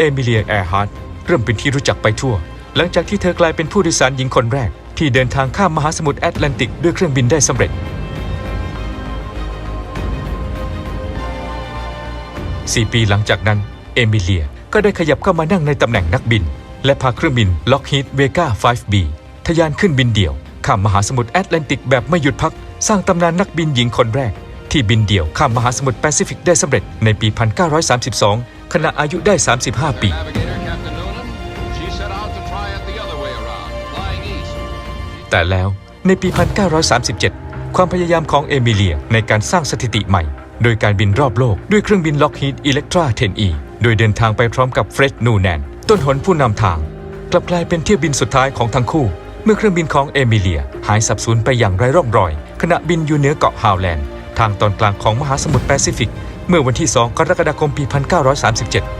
เอมิเลียแอร์ฮาร์ดเริ่มเป็นที่รู้จักไปทั่ว หลังจากที่เธอกลายเป็นผู้โดยสารหญิงคนแรก ที่เดินทางข้ามมหาสมุทรแอตแลนติกด้วยเครื่องบินได้สำเร็จ 4 ปีหลังจากนั้น เอมิเลียก็ได้ขยับเข้ามานั่งในตำแหน่งนักบิน และพาเครื่องบิน Lockheed Vega 5B ทะยานขึ้นบินเดี่ยว ข้ามมหาสมุทรแอตแลนติกแบบไม่หยุดพัก สร้างตำนานนักบินหญิงคนแรก ที่บินเดี่ยวข้ามมหาสมุทรแปซิฟิกได้สำเร็จในปี 1932 ขณะอายุได้ 35 ปี แต่แล้วในปี 1937 ความพยายามของเอมิเลียในการสร้างสถิติใหม่ โดยการบินรอบโลกด้วยเครื่องบิน Lockheed Electra 10E โดยเดินทางไปพร้อมกับเฟร็ดนูแนนต้นหนผู้นำทาง กลับกลายเป็นเที่ยวบินสุดท้ายของทั้งคู่ เมื่อเครื่องบินของเอมิเลีย หายสับสูญไปอย่างไร้ร่องรอย ขณะบินอยู่เหนือเกาะฮาวแลนด์ ทางตอนกลางของมหาสมุทรแปซิฟิก เมื่อวันที่ 2 กรกฎาคมปี 1937